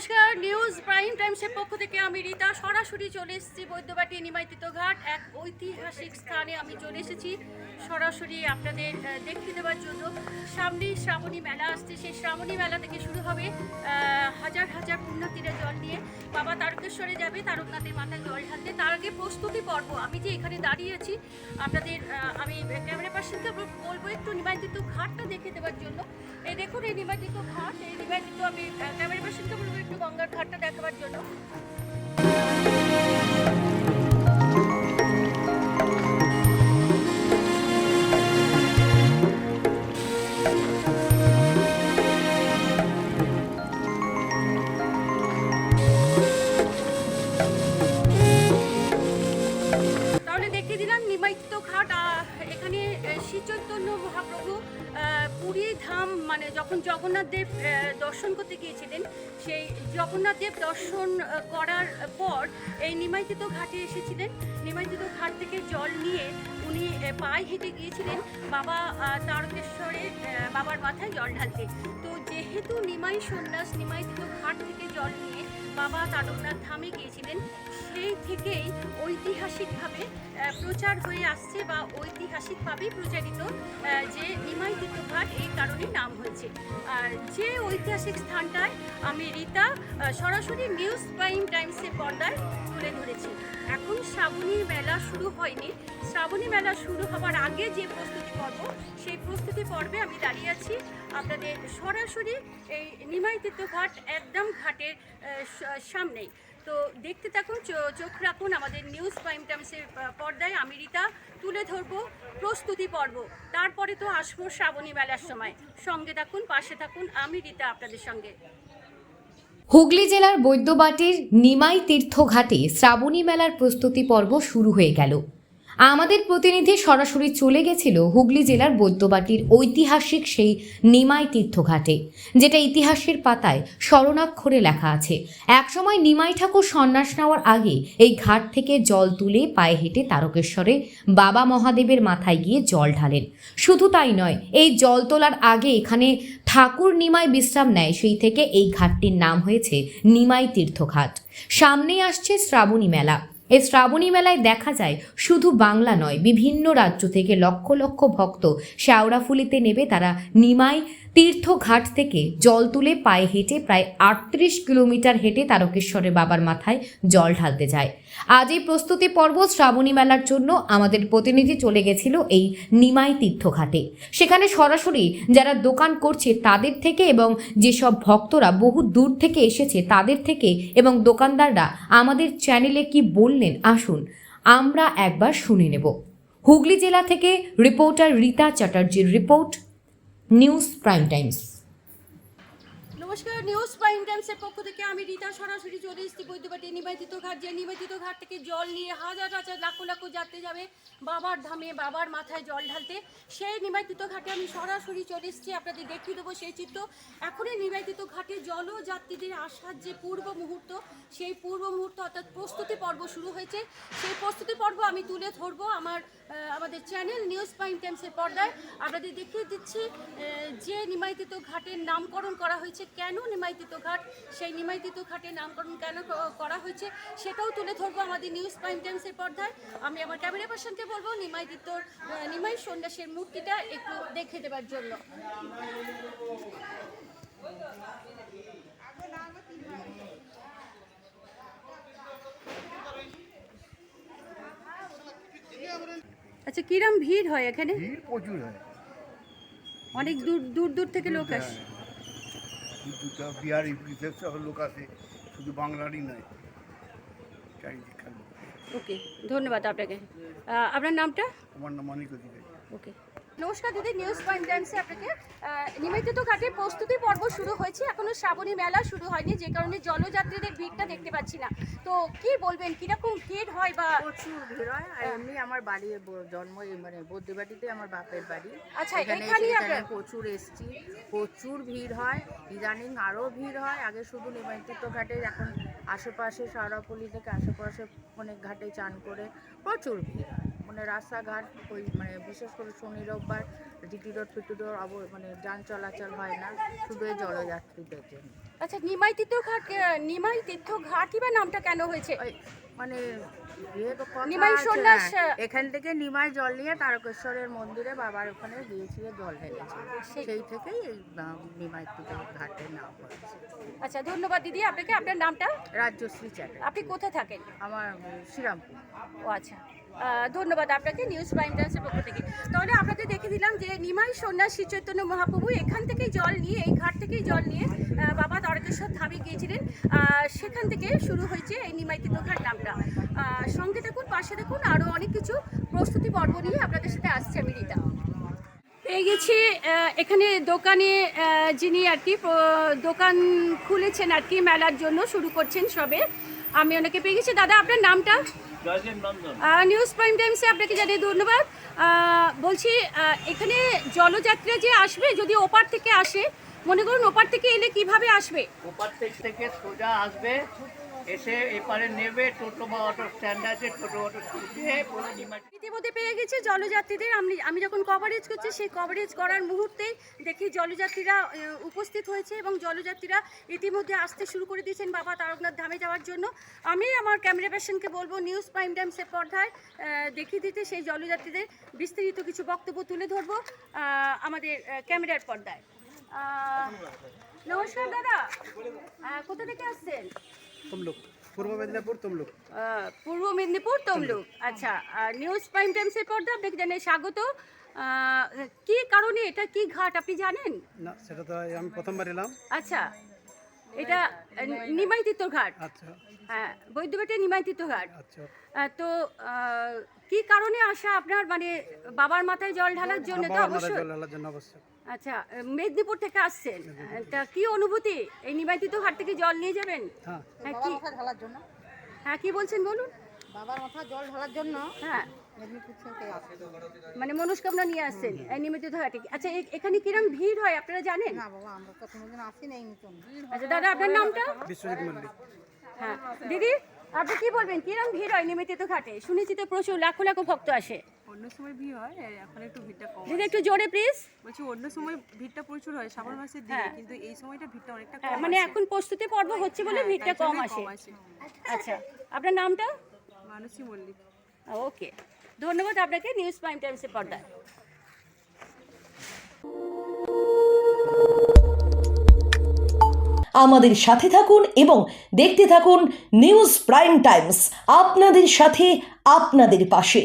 নমস্কার, news prime টাইমসের পক্ষ থেকে আমি রীতা। সরাসরি চলে এসেছি বৈদ্যবাটি নিমাইতিত ঘাট, এক ঐতিহাসিক স্থানে আমি চলে এসেছি। সরাসরি আপনাদের দেখিয়ে দেওয়ার জন্য। সামনেই শ্রাবণী মেলা আসছে, সেই শ্রাবণী মেলা থেকে শুরু হবে হাজার হাজার পুণ্যার্থীরা জল নিয়ে। বাবা তারকেশ্বরে যাবে, তারকনাথের মাথায় জল ঢালতে। তার আগে প্রস্তুতি পর্ব, আমি যে এখানে দাঁড়িয়ে আছি, আপনাদের আমি ক্যামেরা পার্সনকে বলব, একটু নিমাইতিত ঘাটটা দেখে দেওয়ার জন্য। এই দেখুন, এই নিমাইতিত ঘাট, এই নিমাইতিত গঙ্গার ঘাটটা দেখাবার জন্য। জগন্নাথ দেব দর্শন করতে গিয়েছিলেন। সেই জগন্নাথ দেব দর্শন করার পর এই নিমাইতিত ঘাটে এসেছিলেন। নিমাইতিত ঘাট থেকে জল নিয়ে উনি পায়ে হেঁটে গিয়েছিলেন। বাবা তারকেশ্বরে বাবার মাথায় জল ঢালতে। তো যেহেতু নিমাই সন্ন্যাস নিমাইতিত ঘাট থেকে জল নিয়ে বাবা তারকনাথ ধামে গিয়েছিলেন। সেই থেকেই ঐতিহাসিকভাবে প্রচার হয়ে আসছে বা ঐতিহাসিকভাবেই প্রচারিত যে নিমাই তীর্থঘাট, এই কারণে নাম হয়েছে। আর যে ঐতিহাসিক স্থানটায় আমি রীতা সরাসরি নিউজ প্রাইম টাইমসের পর্দায় তুলে ধরেছি। এখন শ্রাবণী মেলা শুরু হয়নি। শ্রাবণী মেলা শুরু হওয়ার আগে যে প্রস্তুতি পর্ব, সেই প্রস্তুতি পর্বে আমি দাঁড়িয়ে আছি। আপনাদের সরাসরি এই নিমাই তীর্থঘাট একদম ঘাটের সামনেই। তো দেখতে থাকুন চোখ রাখুন আমাদের নিউজ প্রাইম টাইমসের পর্দায় আমি রিতা, তুলে ধরবো প্রস্তুতি পর্ব। তারপরে তো আসব শ্রাবণী মেলার সময়। সঙ্গে থাকুন, পাশে থাকুন, আমি রিতা আপনাদের সঙ্গে। হুগলি জেলার বৈদ্যবাটির নিমাই তীর্থঘাটে শ্রাবণী মেলার প্রস্তুতি পর্ব শুরু হয়ে গেল। আমাদের প্রতিনিধি সরাসরি চলে গেছিল হুগলি জেলার বৈদ্যবাটির ঐতিহাসিক সেই নিমাই তীর্থঘাটে, যেটা ইতিহাসের পাতায় স্মরণাক্ষরে লেখা আছে। একসময় নিমাই ঠাকুর সন্ন্যাস নেওয়ার আগে এই ঘাট থেকে জল তুলে পায়ে হেঁটে তারকেশ্বরে বাবা মহাদেবের মাথায় গিয়ে জল ঢালেন। শুধু তাই নয়, এই জল তোলার আগে এখানে ঠাকুর নিমাই বিশ্রাম নেয়। সেই থেকে এই ঘাটটির নাম হয়েছে নিমাই তীর্থঘাট। সামনেই আসছে শ্রাবণী মেলা। এই শ্রাবণী মেলায় দেখা যায় শুধু বাংলা নয়, বিভিন্ন রাজ্য থেকে লক্ষ লক্ষ ভক্ত শ্যাওড়াফুলিতে নেবে তারা নিমাই তীর্থঘাট থেকে জল তুলে পায়ে হেঁটে প্রায় আটত্রিশ কিলোমিটার হেঁটে তারকেশ্বরের বাবার মাথায় জল ঢালতে যায়। আজ এই প্রস্তুতি পর্ব শ্রাবণী মেলার জন্য আমাদের প্রতিনিধি চলে গেছিল এই নিমাই তীর্থঘাটে। সেখানে সরাসরি যারা দোকান করছে তাদের থেকে এবং যেসব ভক্তরা বহু দূর থেকে এসেছে তাদের থেকে এবং দোকানদাররা আমাদের চ্যানেলে কি বললেন আসুন আমরা একবার শুনে নেব। হুগলি জেলা থেকে রিপোর্টার রীতা চ্যাটার্জির রিপোর্ট। নিউজ প্রাইম টাইমস নমস্কার নিউজ প্রাইম টাইমসের পক্ষ থেকে আমি রীতা, সরাসরি চলে এসেছি বৈদ্যবাটি, নিবেদিত ঘাট, যে নিবেদিত ঘাট থেকে জল নিয়ে হাজার হাজার লাখো লাখো যাত্রী যাবে বাবার ধামে, বাবার মাথায় জল ঢালতে। সেই নিবেদিত ঘাটে আমি সরাসরি চলে এসেছি, আপনাদের দেখিয়ে দেবো সেই চিত্র। এখনই নিবেদিত ঘাটে জলযাত্রীদের আসার যে পূর্ব মুহূর্ত, সেই পূর্ব মুহূর্ত অর্থাৎ প্রস্তুতি পর্ব শুরু হয়েছে। সেই প্রস্তুতি পর্ব আমি তুলে ধরবো আমার আমাদের চ্যানেল নিউজ প্রাইম টাইমসের পর্দায়। আপনাদের দেখিয়ে দিচ্ছি যে নিমাইতিত ঘাটের নামকরণ করা হয়েছে। কেন নিমাইতিত ঘাট? সেই নিমাইতিত ঘাটের নামকরণ কেন করা হয়েছে? সেটাও তুলে ধরবো আমাদের নিউজ প্রাইম টাইমসের পর্দায়। আমি আমার ক্যামেরা পার্সনকে বলব নিমাইতিতর আহ, নিমাই সন্ন্যাসের মূর্তিটা একটু দেখে দেওয়ার জন্য। আচ্ছা কিরম ভিড় হয় এখানে? ভিড় প্রচুর হয়। অনেক দূর দূর দূর থেকে লোক আসে। দুটা বিহারি সহ লোক আসে শুধু বাংলারই নয়। চারিদিক ওকে ধন্যবাদ আপনাকে। আপনার নামটা? আমার নাম অনিক অধিকারী। ওকে নমস্কার দিদি নিউজ পয়েন্ট টাইমসে আপনাকে। নিবেদিত ঘাটে প্রস্তুতি পর্ব শুরু হয়েছে। এখনও শ্রাবণী মেলা শুরু হয়নি যে কারণে জলযাত্রীদের ভিড়টা দেখতে পাচ্ছি না। তো কি বলবেন কীরকম ভিড় হয় বা প্রচুর ভিড় হয় আর এমনি আমার বাড়ি জন্ম মানে বদ্রিবাটিতে আমার বাপের বাড়ি। আচ্ছা, এখানে প্রচুর এসছি। প্রচুর ভিড় হয় ইদানিং আরও ভিড় হয়। আগে শুধু নিমন্ত্রিত ঘাটে এখন আশেপাশে সারাপল্লি থেকে আশেপাশে অনেক ঘাটে চান করে প্রচুর ভিড় হয়। মানে রাস্তাঘাট ওই মানে বিশেষ করে শনি রোববার জিটি রোড ফিটি রোড মানে যান চলাচল হয় না শুধু এই জলযাত্রীদের জন্য। আচ্ছা নিমাই তীর্থ ঘাট নিমাই তীর্থ ঘাটই বা নামটা কেন হয়েছে? মানে নিমাই সন্ন্যাস, হ্যাঁ। এখান থেকে নিমাই জল নিয়ে তারকেশ্বরের মন্দিরে বাবার ওখানে গিয়েছিল জল ঢেলেছে সেই- থেকেই এই নিমাই পুজো ঘাটের নাম হয়েছে। আচ্ছা ধন্যবাদ দিদি আপনাকে আপনার নামটা? রাজ্যশ্রী চ্যাটার্জি। আপনি কোথায় থাকেন? আমার শ্রীরামপুর। ও আচ্ছা। ধন্যবাদ আপনাকে নিউজ প্রাইম পক্ষ থেকে। তাহলে আপনাদের দেখে দিলাম যে নিমাই সন্ন্যাসী চৈতন্য মহাপ্রভু এখান থেকেই জল নিয়ে, এই ঘাট থেকেই জল নিয়ে বাবা তারকেশ্বর ধামে গিয়েছিলেন। সেখান থেকে শুরু হয়েছে এই নিমাই তীর্থঘাট নামটা। সঙ্গে থাকুন, পাশে থাকুন আরও অনেক কিছু প্রস্তুতি পর্ব নিয়ে আপনাদের সাথে আসছে আমি রীতা। পেয়ে গেছি এখানে দোকানে যিনি আর কি দোকান খুলেছেন আর কি, মেলার জন্য শুরু করছেন সবে। আমি ওনাকে পেয়ে গেছি। দাদা, আপনার নামটা? নিউজ প্রাইম টাইমসে আপনাকে জানিয়ে ধন্যবাদ। বলছি এখানে জলযাত্রী যে আসবে যদি ওপার থেকে আসে মনে করুন ওপার থেকে এলে কীভাবে আসবে? ওপার থেকে থেকে সোজা আসবে এসে এপারে নেবে, টোটো বা অটো স্ট্যান্ড আছে, টোটো, অটো ইতিমধ্যে পেয়ে গেছি জলযাত্রীদের। আমি আমি যখন কভারেজ করছি, সেই কভারেজ করার মুহূর্তেই দেখি জলযাত্রীরা উপস্থিত হয়েছে এবং জলযাত্রীরা ইতিমধ্যে আসতে শুরু করে দিয়েছেন বাবা তারকনাথ ধামে যাওয়ার জন্য। আমি আমার ক্যামেরা পার্সনকে বলব নিউজ প্রাইম টাইমসের পর্দায় দেখিয়ে দিতে সেই জলযাত্রীদের বিস্তারিত কিছু বক্তব্য তুলে ধরবো আমাদের ক্যামেরার পর্দায়। নমস্কার দাদা। কোথা থেকে আসছেন? তমলুক পূর্ব মেদিনীপুর তমলুক। আহ, পূর্ব মেদিনীপুর তমলুক আচ্ছা আর নিউজ প্রাইম টাইমসের পর্দা আপনাকে জানাই স্বাগত। কি কারণে এটা কি ঘাট আপনি জানেন? না সেটা তো আমি প্রথমবার এলাম। আচ্ছা এটা নিমাইতীর্থ ঘাট আচ্ছা। হ্যাঁ বৈদ্যবাটের নিমাইতীর্থ ঘাট আচ্ছা তো কি কারণে আসা আপনার? মানে বাবার মাথায় জল ঢালার জন্য? তো অবশ্যই। জল ঢালার জন্য অবশ্যই। আচ্ছা মেদিনীপুর থেকে আসছেন। তা কি অনুভূতি? এই নিমাইতীর্থ ঘাট থেকে জল নিয়ে যাবেন? হ্যাঁ। হ্যাঁ কি? ঢালার জন্য। হ্যাঁ কি বলছেন বলুন? বাবার মাথা জল ঢালার জন্য হ্যাঁ। মানে মনস্কামনা নিয়ে আসছেন এই নিমিত্ত ঘাটে আচ্ছা এখানে কিরম ভিড় হয় আপনারা জানেন? না বাবা আমরা তো কোনোদিন এই আচ্ছা দাদা আপনার নামটা? বিশ্বজিৎ মল্লিক। হ্যাঁ। দিদি আপনি কি বলবেন কিরম ভিড় হয় নিমিত্ত ঘাটে? শুনেছি তো প্রচুর লাখো লাখো ভক্ত আসে। অন্য সময় ভিড় হয় এখন একটু ভিড়টা কম দিদি একটু জোরে প্লিজ বলছি অন্য সময় ভিড়টা প্রচুর হয় শ্রাবণ মাসের দিকে হ্যাঁ। কিন্তু এই সময়টা ভিড়টা অনেকটা হ্যাঁ, কম মানে এখন প্রস্তুতি পর্ব হচ্ছে বলে হ্যাঁ, ভিড়টা কম আসে। আসে আচ্ছা আপনার নামটা? মানসী মল্লিক। ওকে। ধন্যবাদ আপনাকে নিউজ প্রাইম টাইমসের পর্দায়। আমাদের সাথে থাকুন এবং দেখতে থাকুন নিউজ প্রাইম টাইমস আপনাদের সাথে, আপনাদের পাশে।